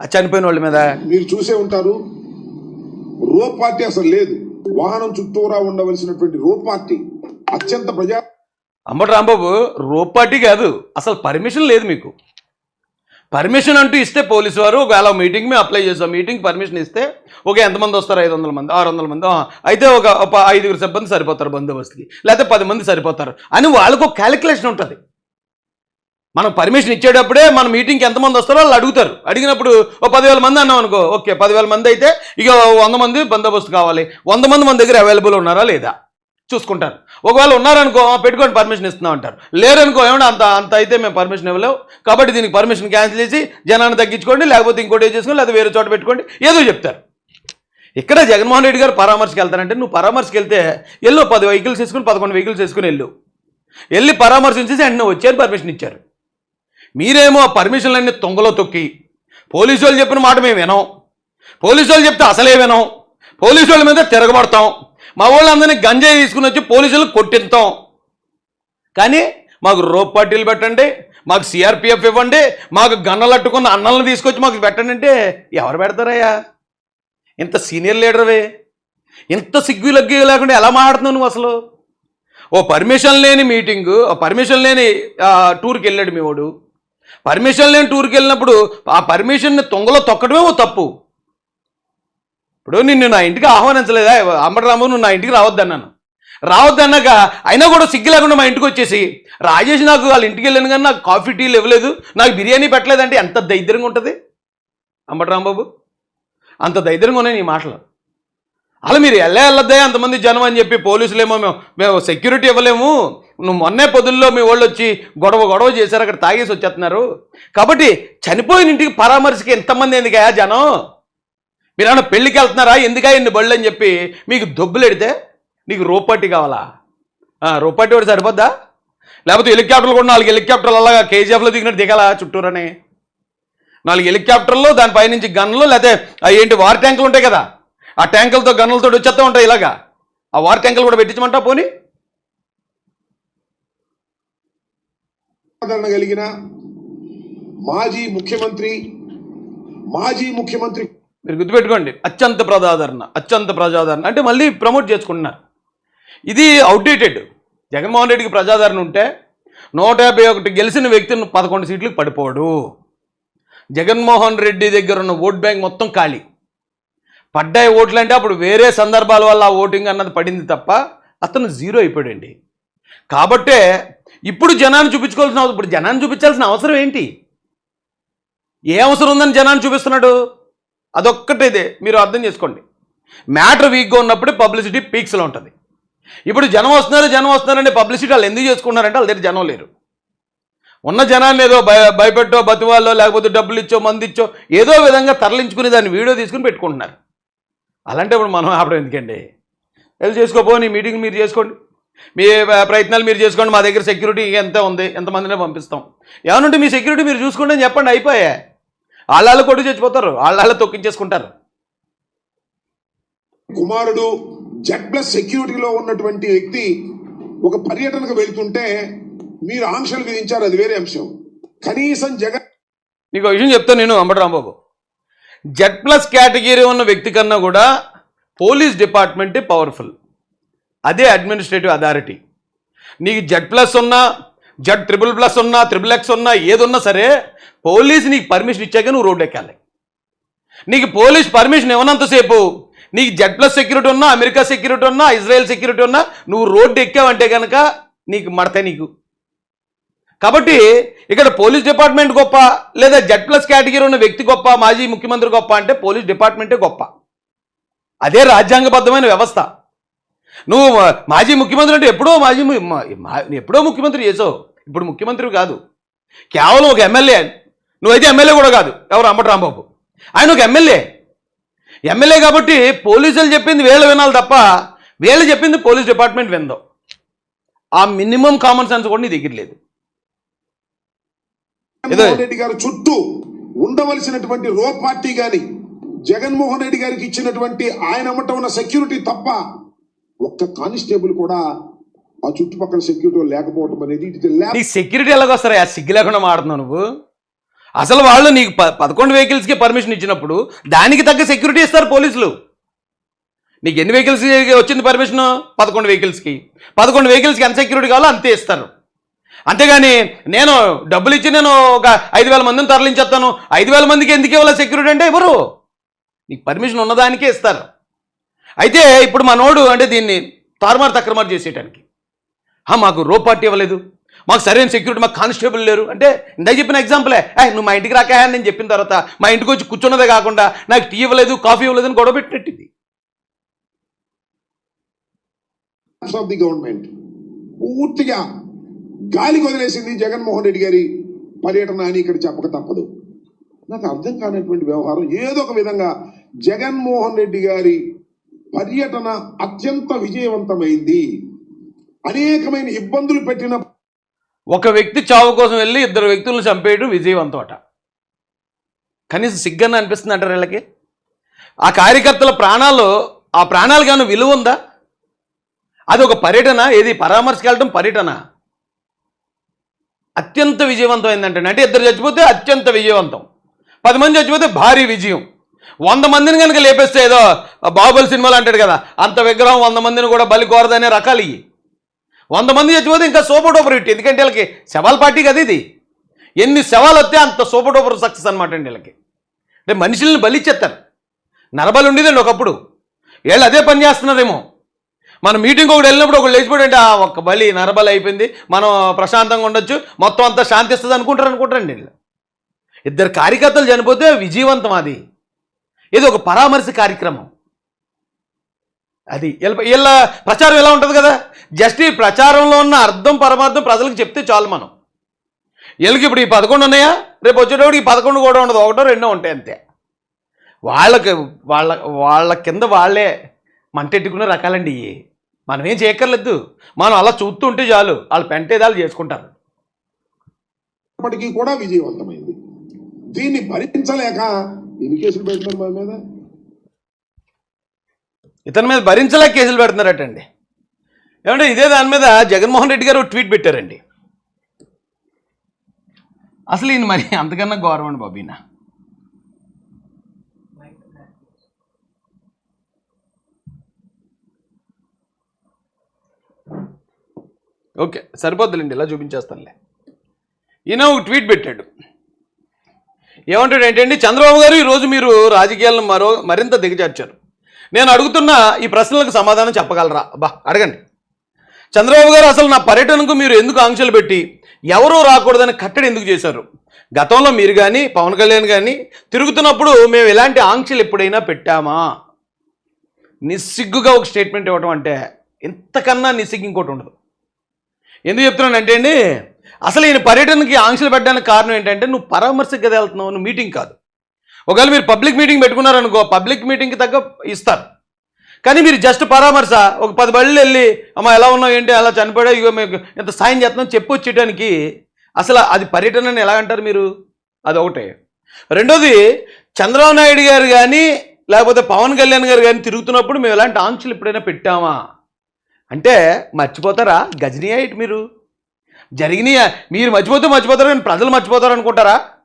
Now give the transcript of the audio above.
ఆ చనిపోయిన వాళ్ళ మీద? మీరు చూసే ఉంటారు రో పార్టీ అసలు లేదు. వాహనం చుట్టూరా ఉండవలసినటువంటి రో పార్టీ అత్యంత ప్రజా అంబటి రాంబాబు రోపాటి కాదు అసలు పర్మిషన్ లేదు మీకు. పర్మిషన్ అంటూ ఇస్తే పోలీసు వారు ఒకవేళ మీటింగ్ మేము అప్లై చేసాం మీటింగ్ పర్మిషన్ ఇస్తే ఒక ఎంతమంది వస్తారు? ఐదు వందల మంది ఆరు వందల మంది అయితే ఒక ఒక ఐదుగురు సిబ్బంది సరిపోతారు బందోబస్తుకి లేకపోతే పది మంది సరిపోతారు అని వాళ్ళకు ఒక క్యాలిక్యులేషన్ ఉంటుంది. మనం పర్మిషన్ ఇచ్చేటప్పుడే మన మీటింగ్కి ఎంతమంది వస్తారో వాళ్ళు అడుగుతారు. అడిగినప్పుడు ఓ పదివేల మంది అన్నాం అనుకో ఓకే పదివేల మంది అయితే ఇక వంద మంది బందోబస్తు కావాలి. వంద మంది మన దగ్గర అవైలబుల్ ఉన్నారా లేదా? చూసుకుంటారు. ఒకవేళ ఉన్నారనుకో పెట్టుకొని పెట్టుకోండి పర్మిషన్ ఇస్తున్నాం అంటారు. లేరనుకో ఏమన్నా అంత అంత అయితే మేము పర్మిషన్ ఇవ్వలేవు. కాబట్టి దీనికి పర్మిషన్ క్యాన్సిల్ చేసి జనాన్ని తగ్గించుకోండి లేకపోతే ఇంకోటి ఏం చేసుకోండి లేదా వేరే చోట పెట్టుకోండి ఏదో చెప్తారు. ఇక్కడ జగన్మోహన్ రెడ్డి గారు పరామర్శకి వెళ్తారంటే నువ్వు పరామర్శకి వెళ్తే వెళ్ళు పది వెహికల్స్ తీసుకుని పదకొండు వెహికల్స్ తీసుకుని వెళ్ళు. వెళ్ళి పరామర్శించేసి నువ్వు వచ్చారు పర్మిషన్ ఇచ్చారు. మీరేమో ఆ పర్మిషన్లన్నీ తొంగలో తొక్కి పోలీసు వాళ్ళు చెప్పిన మాట మేము వినం. పోలీసు వాళ్ళు చెప్తే అసలే వినం. పోలీసు వాళ్ళ మీద తిరగబడతాం. మా వాళ్ళందరినీ గంజాయి తీసుకుని వచ్చి పోలీసులు కొట్టిస్తాం కానీ మాకు రోప్ పార్టీలు పెట్టండి మాకు సిఆర్పిఎఫ్ ఇవ్వండి మాకు గన్నలు అట్టుకున్న అన్నలను తీసుకొచ్చి మాకు పెట్టండి అంటే ఎవరు పెడతారయ్యా? ఇంత సీనియర్ లీడర్వే. ఇంత సిగ్గు లగ్గు లేకుండా ఎలా మాట్లాడుతున్నావు నువ్వు అసలు? ఓ పర్మిషన్ లేని మీటింగు పర్మిషన్ లేని టూర్కి వెళ్ళాడు మీ వాడు. పర్మిషన్ లేని టూర్కి వెళ్ళినప్పుడు ఆ పర్మిషన్ని తొంగలో తొక్కడమే ఓ తప్పు. ఇప్పుడు నిన్ను నా ఇంటికి ఆహ్వానించలేదా? అంబటరాము నువ్వు నా ఇంటికి రావద్దన్నాను. రావద్దన్నాక అయినా కూడా సిగ్గు లేకుండా మా ఇంటికి వచ్చేసి రాజేష్ నాకు వాళ్ళ ఇంటికి వెళ్ళాను కానీ నాకు కాఫీ టీలు ఇవ్వలేదు నాకు బిర్యానీ పెట్టలేదంటే ఎంత దైద్యంగా ఉంటుంది? అంబటరాంబాబు అంత దైద్యంగా ఉన్నాయి నీ మాటలు. అలా మీరు వెళ్ళే వెళ్ళొద్దే అంతమంది జనం అని చెప్పి పోలీసులేమో మేము మేము సెక్యూరిటీ ఇవ్వలేము. నువ్వు మొన్నే పొద్దుల్లో మీ వాళ్ళు వచ్చి గొడవ గొడవ చేశారు అక్కడ తాగేసి వచ్చేస్తున్నారు. కాబట్టి చనిపోయిన ఇంటికి పరామర్శకి ఎంతమంది ఎందుకయా జనం? మీరు పెళ్ళికి వెళ్తున్నారా? ఎందుకా ఇన్ని బళ్ళు అని చెప్పి మీకు దొబ్బులు ఎడితే నీకు రోపట్టి కావాలా? ఆ, రోపట్టి ఒకటి సరిపోద్దా? లేకపోతే హెలికాప్టర్లు కూడా నాలుగు హెలికాప్టర్లు అలాగా కేజీఎఫ్లో దిగినట్టు దిగాలా చుట్టూరని? నాలుగు హెలికాప్టర్లు దానిపై నుంచి గన్నులు లేకపోతే ఏంటి వార్ ట్యాంకులు ఉంటాయి కదా? ఆ ట్యాంకులతో గన్నులతో వచ్చేస్తూ ఉంటాయి ఇలాగా. ఆ వార్ ట్యాంకులు కూడా పెట్టించమంటా పోనీ? ఆదరణ కలిగిన మాజీ ముఖ్యమంత్రి మాజీ ముఖ్యమంత్రి మీరు గుర్తుపెట్టుకోండి అత్యంత ప్రజాదరణ అత్యంత ప్రజాదరణ అంటే మళ్ళీ ప్రమోట్ చేసుకుంటున్నారు. ఇది అవుట్డేటెడ్ జగన్మోహన్ రెడ్డికి ప్రజాదరణ ఉంటే నూట యాభై ఒకటి గెలిచిన వ్యక్తిని పదకొండు సీట్లకు పడిపోడు. జగన్మోహన్ రెడ్డి దగ్గర ఉన్న ఓట్ బ్యాంక్ మొత్తం ఖాళీ. పడ్డాయి ఓట్లు అంటే అప్పుడు వేరే సందర్భాల వల్ల ఓటింగ్ అన్నది పడింది తప్ప అతను జీరో అయిపోయాడండి. కాబట్టే ఇప్పుడు జనాన్ని చూపించుకోవాల్సిన అవసరం ఇప్పుడు జనాన్ని చూపించాల్సిన అవసరం ఏంటి? ఏ అవసరం ఉందని జనాన్ని చూపిస్తున్నాడు? అదొక్కటిదే మీరు అర్థం చేసుకోండి. మ్యాటర్ వీక్గా ఉన్నప్పుడు పబ్లిసిటీ పీక్స్లో ఉంటుంది. ఇప్పుడు జనం వస్తున్నారు జనం వస్తున్నారంటే పబ్లిసిటీ వాళ్ళు ఎందుకు చేసుకున్నారంటే వాళ్ళ దగ్గర జనం లేరు. ఉన్న జనాన్ని ఏదో భయ భయపెట్టో బతివాళ్ళో లేకపోతే డబ్బులు ఇచ్చో మంది ఇచ్చో ఏదో విధంగా తరలించుకుని దాన్ని వీడియో తీసుకుని పెట్టుకుంటున్నారు. అలాంటి ఇప్పుడు మనం ఆపడం ఎందుకండి? వెళ్ళి చేసుకోపోని మీటింగ్ మీరు చేసుకోండి. మీ ప్రయత్నాలు మీరు చేసుకోండి మా దగ్గర సెక్యూరిటీ ఎంత ఉంది ఎంతమందినే పంపిస్తాం. ఏమనుంటే మీ సెక్యూరిటీ మీరు చూసుకోండి అని చెప్పండి అయిపోయా. వాళ్ళ కొట్టు చచ్చిపోతారు వాళ్ళ తొక్కించేసుకుంటారు. కుమారుడు జెడ్ ప్లస్ సెక్యూరిటీలో ఉన్నటువంటి వ్యక్తి ఒక పర్యటనకు వెళ్తుంటే మీరు ఆంక్షలు విధించారు అది వేరే అంశం. కనీసం జగన్ నీకు విషయం చెప్తాను నేను Ambati Rambabu Z plus category ఉన్న వ్యక్తి కన్నా కూడా పోలీస్ డిపార్ట్మెంటే పవర్ఫుల్ అదే అడ్మినిస్ట్రేటివ్ అథారిటీ నీకు జెడ్ ప్లస్ ఉన్నా జెడ్ ట్రిపుల్ ప్లస్ ఉన్నా ట్రిపుల్ ఎక్స్ ఉన్నా ఏదున్నా సరే పోలీస్ నీకు పర్మిషన్ ఇచ్చాక నువ్వు రోడ్డు ఎక్కాలి. నీకు పోలీస్ పర్మిషన్ ఇవ్వనంతసేపు నీకు జెడ్ ప్లస్ సెక్యూరిటీ ఉన్నా అమెరికా సెక్యూరిటీ ఉన్నా ఇజ్రాయెల్ సెక్యూరిటీ ఉన్నా నువ్వు రోడ్డు ఎక్కావంటే కనుక నీకు మడతాయి నీకు. కాబట్టి ఇక్కడ పోలీస్ డిపార్ట్మెంట్ గొప్ప లేదా జెడ్ ప్లస్ కేటగిరీ ఉన్న వ్యక్తి గొప్ప మాజీ ముఖ్యమంత్రి గొప్ప అంటే పోలీస్ డిపార్ట్మెంటే గొప్ప. అదే రాజ్యాంగబద్ధమైన వ్యవస్థ. నువ్వు మాజీ ముఖ్యమంత్రి అంటే ఎప్పుడో మాజీ ఎప్పుడో ముఖ్యమంత్రి చేసావు. ఇప్పుడు ముఖ్యమంత్రి కాదు. కేవలం ఒక ఎమ్మెల్యే. నువ్వైతే ఎమ్మెల్యే కూడా కాదు. ఎవరు? అంబటి రాంబాబు. ఆయన ఒక ఎమ్మెల్యే. ఎమ్మెల్యే కాబట్టి పోలీసులు చెప్పింది వీళ్ళు వినాలి తప్ప వీళ్ళు చెప్పింది పోలీస్ డిపార్ట్మెంట్ విందో. ఆ మినిమం కామన్ సెన్స్ కూడా నీ దగ్గర లేదు. రెడ్డి గారు చుట్టూ ఉండవలసినటువంటి రో పార్టీ గాని జగన్మోహన్ రెడ్డి గారికి ఇచ్చినటువంటి ఆయన అమ్మట ఉన్న సెక్యూరిటీ తప్ప ఒక్క కానిస్టేబుల్ కూడా ఆ చుట్టుపక్కల సెక్యూరిటీ లేకపోవడం అనేది ఇది సెక్యూరిటీ ఎలాగొస్తారా సిగ్గు లేకుండా మాడుతున్నావు నువ్వు. అసలు వాళ్ళు నీకు ప పదకొండు వెహికల్స్కి పర్మిషన్ ఇచ్చినప్పుడు దానికి తగ్గ సెక్యూరిటీ ఇస్తారు పోలీసులు. నీకు ఎన్ని వెహికల్స్ వచ్చింది పర్మిషన్? పదకొండు వెహికల్స్కి. పదకొండు వెహికల్స్కి ఎంత సెక్యూరిటీ కావాలో అంతే ఇస్తారు. అంతేగాని నేను డబ్బులు ఇచ్చి నేను ఒక ఐదు వేల మందిని తరలించేస్తాను. ఐదు వేల మందికి ఎందుకు ఇవ్వాలి సెక్యూరిటీ అంటే ఎవరు? నీకు పర్మిషన్ ఉన్నదానికే ఇస్తారు. అయితే ఇప్పుడు మనోడు అంటే దీన్ని తారుమారు తక్రమారు చేసేయటానికి. మాకు రో పార్టీ ఇవ్వలేదు. మాకు సరైన సెక్యూరిటీ మాకు కానిస్టేబుల్ లేరు. అంటే ఇందాక చెప్పిన ఎగ్జాంపులే. నువ్వు మా ఇంటికి రాకా నేను చెప్పిన తర్వాత మా ఇంటికి వచ్చి కూర్చున్నదే కాకుండా నాకు టీ ఇవ్వలేదు కాఫీ ఇవ్వలేదు అని గొడవ పెట్టినట్టింది. ఆఫ్ ది గవర్నమెంట్ పూర్తిగా గాలికి వదిలేసింది జగన్మోహన్ రెడ్డి గారి పర్యటన అని ఇక్కడ చెప్పక తప్పదు. నాకు అర్థం కానటువంటి వ్యవహారం ఏదో ఒక విధంగా జగన్మోహన్ రెడ్డి గారి పర్యటన అత్యంత విజయవంతమైంది. అనేకమైన ఇబ్బందులు పెట్టిన ఒక వ్యక్తి చావు కోసం వెళ్ళి ఇద్దరు వ్యక్తులను చంపేయడం విజయవంతం అట కనీసం సిగ్గన్న అనిపిస్తుంది అంటారు వీళ్ళకి? ఆ కార్యకర్తల ప్రాణాలు ఆ ప్రాణాలు కానీ విలువ ఉందా? అది ఒక పర్యటన ఏది పరామర్శకెళ్ళడం పర్యటన. అత్యంత విజయవంతమైందంటే అంటే ఇద్దరు చచ్చిపోతే అత్యంత విజయవంతం. పది మంది చచ్చిపోతే భారీ విజయం. వంద మందిని కనుక లేపేస్తే ఏదో బాహుబలి సినిమాలు అంటాడు కదా అంత విగ్రహం వంద మందిని కూడా బలి కోరదనే రకాలు ఇవి వంద మంది చచ్చిపోతే ఇంకా సూపర్ డూపర్ హిట్ ఎందుకంటే వీళ్ళకి శవాల పార్టీ కదా ఇది. ఎన్ని శవాలు వస్తే అంత సూపర్ డూపర్ సక్సెస్ అనమాట అండి వీళ్ళకి. అంటే మనుషుల్ని బలిచ్చేస్తారు. నరబలి ఉండేదండి ఒకప్పుడు. వీళ్ళు అదే పని చేస్తున్నారేమో. మన మీటింగ్ ఒకటి వెళ్ళినప్పుడు ఒకటి లేచిపోయి అంటే ఒక్క బలి నరబలి అయిపోయింది మనం ప్రశాంతంగా ఉండొచ్చు మొత్తం అంతా శాంతిస్తుంది అనుకుంటారు అనుకుంటారండి వీళ్ళు. ఇద్దరు కార్యకర్తలు చనిపోతే విజయవంతం అది. ఇది ఒక పరామర్శ కార్యక్రమం. అది వీళ్ళ వీళ్ళ ప్రచారం ఎలా ఉంటుంది కదా? జస్ట్ ఈ ప్రచారంలో ఉన్న అర్థం పరమార్థం ప్రజలకు చెప్తే చాలు మనం. వీళ్ళకి ఇప్పుడు ఈ పదకొండు ఉన్నాయా? రేపు వచ్చేటప్పుడు ఈ పదకొండు కూడా ఉండదు. ఒకటో రెండో ఉంటాయి అంతే. వాళ్ళకి వాళ్ళ వాళ్ళ కింద వాళ్ళే మంటెట్టుకునే రకాలండి ఇవి మనమేం చేయక్కర్లేదు. మనం అలా చూస్తుంటే చాలు. వాళ్ళు పెంటేదాలు చేసుకుంటారు. ఇప్పటికీ కూడా విజయవంతమైంది. దీన్ని భరించలేక ఎన్ని కేసులు పెడుతున్నారు మా మీద? ఇతని మీద భరించలే కేసులు పెడుతున్నారటండి. ఏమంటే ఇదే దాని మీద జగన్మోహన్ రెడ్డి గారు ట్వీట్ పెట్టారండి. అసలు ఈయన మరి అంతకన్నా గౌరవం అండి ఈయన. ఓకే సరిపోద్దులేండి ఇలా చూపించేస్తానులే. ఈయన ఒక ట్వీట్ పెట్టాడు. ఏమంటాడు ఏంటండి చంద్రబాబు గారు ఈరోజు మీరు రాజకీయాలను మరో మరింత దిగజార్చారు. నేను అడుగుతున్న ఈ ప్రశ్నలకు సమాధానం చెప్పగలరా? బా అడగండి. చంద్రబాబు గారు అసలు నా పర్యటనకు మీరు ఎందుకు ఆంక్షలు పెట్టి ఎవరూ రాకూడదని కట్టడి ఎందుకు చేశారు? గతంలో మీరు కానీ పవన్ కళ్యాణ్ కానీ తిరుగుతున్నప్పుడు మేము ఎలాంటి ఆంక్షలు ఎప్పుడైనా పెట్టామా? నిస్సిగ్గుగా ఒక స్టేట్మెంట్ ఇవ్వటం అంటే ఇంతకన్నా నిస్సిగ్గు ఇంకోటి ఉండదు. ఎందుకు చెప్తున్నానంటే అండి అసలు ఈయన పర్యటనకి ఆంక్షలు పెట్టడానికి కారణం ఏంటంటే నువ్వు పరామర్శకు కదా వెళ్తున్నావు నువ్వు మీటింగ్ కాదు. ఒకవేళ మీరు పబ్లిక్ మీటింగ్ పెట్టుకున్నారనుకో పబ్లిక్ మీటింగ్కి తగ్గ ఇస్తారు. కానీ మీరు జస్ట్ పరామర్శ ఒక పది బళ్ళు వెళ్ళి అమ్మ ఎలా ఉన్నావు ఏంటి అలా చనిపోయా ఇగో మీకు ఇంత సాయం చేస్తున్నాం చెప్పు వచ్చేయడానికి అసలు అది పర్యటన అని ఎలా అంటారు మీరు? అది ఒకటే. రెండోది చంద్రబాబు నాయుడు గారు కానీ లేకపోతే పవన్ కళ్యాణ్ గారు కానీ తిరుగుతున్నప్పుడు మేము ఎలాంటి ఆంక్షలు ఎప్పుడైనా పెట్టామా? అంటే మర్చిపోతారా? గజనీ మీరు? జరిగినాయా? మీరు మర్చిపోతే మర్చిపోతారు కానీ ప్రజలు మర్చిపోతారు అనుకుంటారా?